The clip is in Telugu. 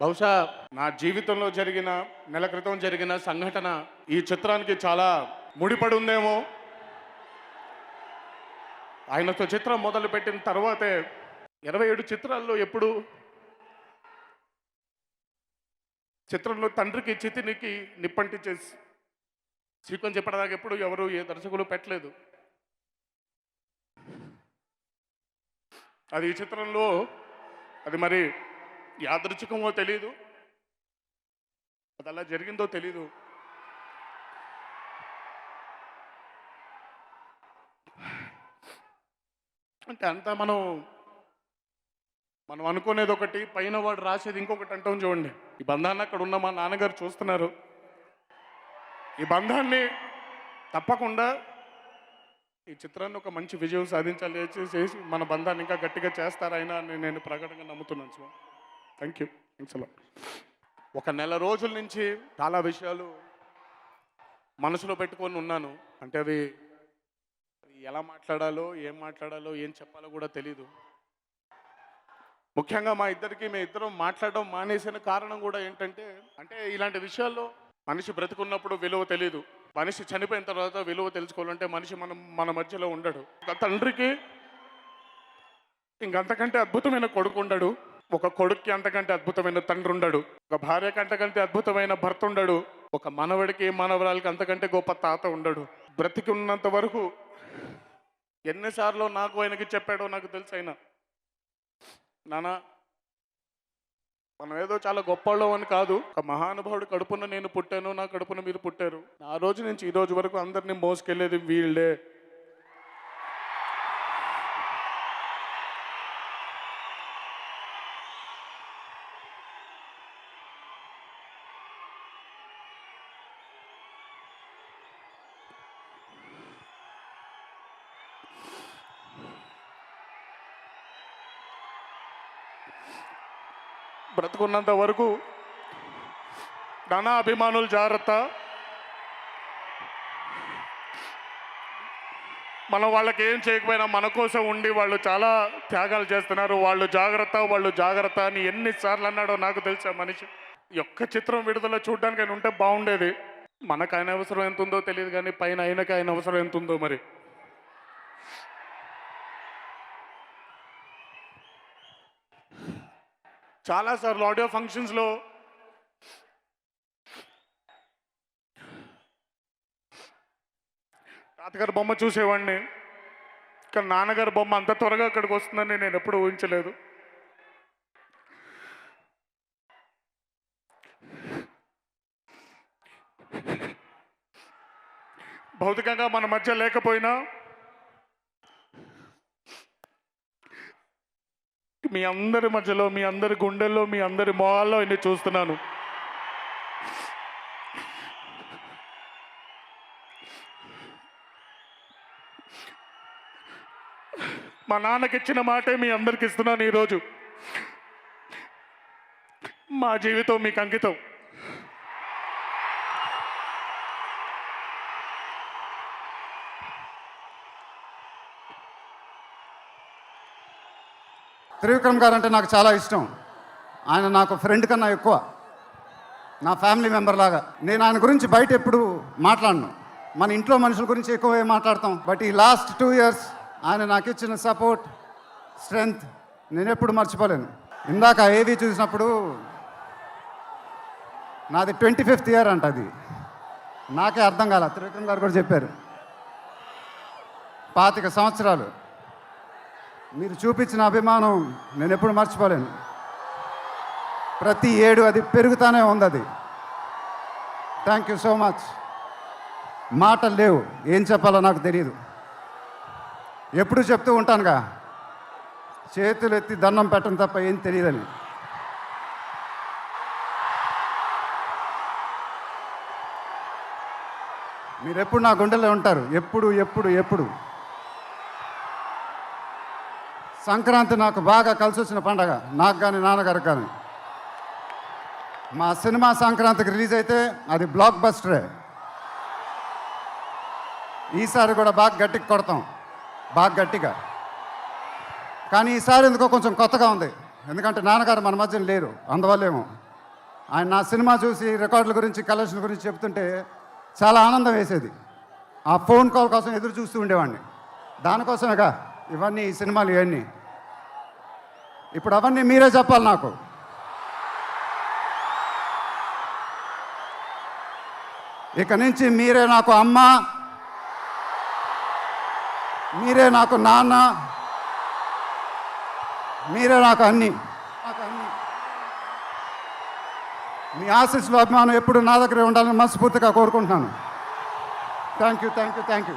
బహుశా నా జీవితంలో జరిగిన నెల క్రితం జరిగిన సంఘటన ఈ చిత్రానికి చాలా ముడిపడి ఉందేమో ఆయనతో చిత్రం మొదలుపెట్టిన తర్వాతే ఇరవై ఏడు చిత్రాల్లో ఎప్పుడు చిత్రంలో తండ్రికి చితినికి నిప్పంటి చేసి సీక్వెన్స్ చెప్పడానికి ఎప్పుడు ఎవరు ఏ దర్శకులు పెట్టలేదు. అది ఈ చిత్రంలో అది మరి యాదృచ్ఛికమో తెలీదు. అది అలా జరిగిందో తెలీదు. అంటే అంతా మనం మనం అనుకునేది ఒకటి పైన వాడు రాసేది ఇంకొకటి అంటాం చూడండి. ఈ బంధాన్ని అక్కడ ఉన్న మా నాన్నగారు చూస్తున్నారు. ఈ బంధాన్ని తప్పకుండా ఈ చిత్రాన్ని ఒక మంచి విజయం సాధించాలి చేసి మన బంధాన్ని ఇంకా గట్టిగా చేస్తారైనా అని నేను ప్రకటనగా నమ్ముతున్నాను సో థ్యాంక్ యూ థ్యాంక్స్ అలా ఒక నెల రోజుల నుంచి చాలా విషయాలు మనసులో పెట్టుకొని ఉన్నాను. అంటే అవి ఎలా మాట్లాడాలో ఏం మాట్లాడాలో ఏం చెప్పాలో కూడా తెలీదు. ముఖ్యంగా మా ఇద్దరికి మేము ఇద్దరం మాట్లాడడం మానేసిన కారణం కూడా ఏంటంటే అంటే ఇలాంటి విషయాల్లో మనిషి బ్రతుకున్నప్పుడు విలువ తెలియదు మనిషి చనిపోయిన తర్వాత విలువ తెలుసుకోవాలంటే మనిషి మనం మన మధ్యలో ఉండడు. తండ్రికి ఇంకంతకంటే అద్భుతమైన కొడుకు ఉండడు. ఒక కొడుక్కి అంతకంటే అద్భుతమైన తండ్రి ఉండడు. ఒక భార్యకి అంతకంటే అద్భుతమైన భర్త ఉండడు. ఒక మనవడికి మనవరాలకి అంతకంటే గొప్ప తాత ఉండడు. బ్రతికి ఉన్నంత వరకు ఎన్నిసార్లు నాకు ఆయనకి చెప్పాడో నాకు తెలుసు ఆయన. నానా మనం ఏదో చాలా గొప్పవాళ్ళం అని కాదు. ఒక మహానుభావుడు కడుపున నేను పుట్టాను నా కడుపున మీరు పుట్టారు. ఆ రోజు నుంచి ఈ రోజు వరకు అందరినీ మోసుకెళ్ళేది వీళ్ళే. బ్రతుకున్నంత వరకు నానా అభిమానులు జాగ్రత్త. మనం వాళ్ళకి ఏం చేయకపోయినా మన కోసం ఉండి వాళ్ళు చాలా త్యాగాలు చేస్తున్నారు. వాళ్ళు జాగ్రత్త వాళ్ళు జాగ్రత్త అని ఎన్నిసార్లు అన్నాడో నాకు తెలుసా మనిషి. ఒక్క చిత్రం విడుదల చూడడానికి ఆయన ఉంటే బాగుండేది. మనకు ఆయన అవసరం ఎంత ఉందో తెలియదు కానీ పైన ఆయనకి ఆయన అవసరం ఎంత ఉందో మరి. చాలాసార్లు ఆడియో ఫంక్షన్స్లో తాతగారి బొమ్మ చూసేవాడిని. కానీ నాన్నగారి బొమ్మ అంత త్వరగా అక్కడికి వస్తుందని నేను ఎప్పుడు ఊహించలేదు. భౌతికంగా మన మధ్య లేకపోయినా మీ అందరి మధ్యలో మీ అందరి గుండెల్లో మీ అందరి మొహాల్లో ఇన్ని చూస్తున్నాను. మా నాన్నకి ఇచ్చిన మాటే మీ అందరికి ఇస్తున్నాను ఈరోజు. మా జీవితం మీకు అంకితం. త్రివిక్రమ్ గారు అంటే నాకు చాలా ఇష్టం. ఆయన నాకు ఫ్రెండ్ కన్నా ఎక్కువ. నా ఫ్యామిలీ మెంబర్ లాగా. నేను ఆయన గురించి బయట ఎప్పుడు మాట్లాడను. మన ఇంట్లో మనుషుల గురించి ఎక్కువ ఏం మాట్లాడతాం. బట్ ఈ లాస్ట్ టూ ఇయర్స్ ఆయన నాకు ఇచ్చిన సపోర్ట్ స్ట్రెంగ్త్ నేను ఎప్పుడు మర్చిపోలేను. ఇందాక ఏవి చూసినప్పుడు నాది ట్వంటీ ఫిఫ్త్ ఇయర్ అంట అది. నాకే అర్థం కాల. త్రివిక్రమ్ గారు కూడా చెప్పారు. పాతిక సంవత్సరాలు. మీరు చూపించిన అభిమానం నేను ఎప్పుడు మర్చిపోలేను. ప్రతి ఏడు అది పెరుగుతానే ఉంది అది. థ్యాంక్ యూ సో మచ్ మాటలు లేవు. ఏం చెప్పాలో నాకు తెలియదు ఎప్పుడు చెప్తూ ఉంటానుగా. చేతులు ఎత్తి దండం పెట్టడం తప్ప ఏం తెలియదని మీరు ఎప్పుడు నా గుండెలో ఉంటారు? ఎప్పుడు ఎప్పుడు ఎప్పుడు? సంక్రాంతి నాకు బాగా కలిసి వచ్చిన పండగ. నాకు కానీ నాన్నగారు కానీ మా సినిమా సంక్రాంతికి రిలీజ్ అయితే అది బ్లాక్ బస్టరే. ఈసారి కూడా బాగా గట్టిగా కొడతాం. బాగా గట్టిగా. కానీ ఈసారి ఎందుకో కొంచెం కొత్తగా ఉంది. ఎందుకంటే నాన్నగారు మన మధ్యన లేరు. అందువల్లేమో. ఆయన నా సినిమా చూసి రికార్డుల గురించి కలెక్షన్ గురించి చెప్తుంటే చాలా ఆనందం వేసేది. ఆ ఫోన్ కాల్ కోసం ఎదురు చూస్తూ ఉండేవాడిని. దానికోసమేగా ఇవన్నీ ఈ సినిమాలు ఇవన్నీ. ఇప్పుడు అవన్నీ మీరే చెప్పాలి నాకు. ఇక నుంచి మీరే నాకు అమ్మ మీరే నాకు నాన్న మీరే నాకు అన్ని. నాకు అన్ని. మీ ఆశీస్సులు అభిమానం ఎప్పుడు నా దగ్గరే ఉండాలని మనస్ఫూర్తిగా కోరుకుంటున్నాను. Thank you thank you thank you